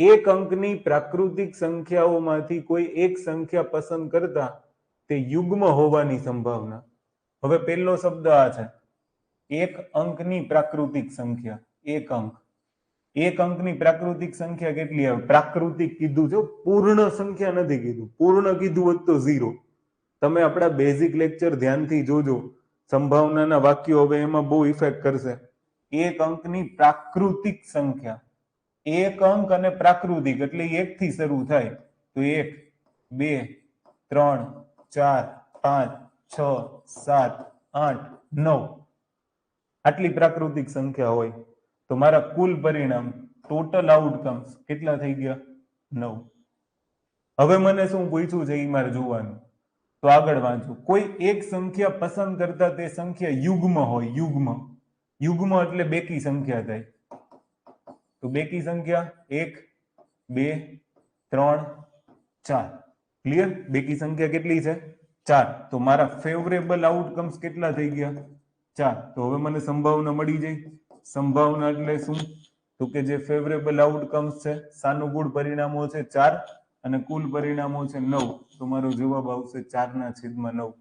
એક અંકની પ્રાકૃતિક સંખ્યાઓમાંથી કોઈ એક સંખ્યા પસંદ કરતા તે યુગ્મ હોવાની સંભાવના. હવે પહેલો શબ્દ આ છે. એક અંકની પ્રાકૃતિક સંખ્યા. એક અંક. એક અંકની પ્રાકૃતિક સંખ્યા કેટલી આવે? પ્રાકૃતિક કીધું છે પૂર્ણ સંખ્યા નથી કીધું. પૂર્ણ કીધું હોત તો ઝીરો તમે આપણા બેઝિક લેક્ચર ધ્યાનથી જોજો. સંભાવનાના વાક્યો હવે એમાં બહુ ઇફેક્ટ કરશે. એક અંકની પ્રાકૃતિક સંખ્યા. એક અંક અને પ્રાકૃતિક એટલે એક થી શરૂ થાય. તો એક, બે, ત્રણ, ચાર, પાંચ, છ, સાત, આઠ, નવ. આટલી પ્રાકૃતિક સંખ્યા હોય તો મારા કુલ પરિણામ ટોટલ આઉટકમ્સ કેટલા થઈ ગયા? નવ. હવે મને શું પૂછ્યું છે એ મારે જોવાનું. તો આગળ વાંચો. કોઈ એક સંખ્યા પસંદ કરતા તે સંખ્યા યુગ્મ હોય, યુગ્મ. યુગ્મ એટલે બેકી સંખ્યા થાય. તો બેકી સંખ્યા? એક, બે, ત્રણ, ચાર. ક્લિયર બેકી સંખ્યા કેટલી છે? ચાર. તો મારા ફેવરેબલ આઉટકમ્સ કેટલા થઈ ગયા? ચાર. તો હવે મને સંભાવના મળી જાય. સંભાવના એટલે શું? તો કે જે ફેવરેબલ આઉટકમ્સ છે સાનુકૂળ પરિણામો છે ચાર અને કુલ પરિણામો છે નવ. તો મારો જવાબ આવશે ચાર ના છેદમાં નવ.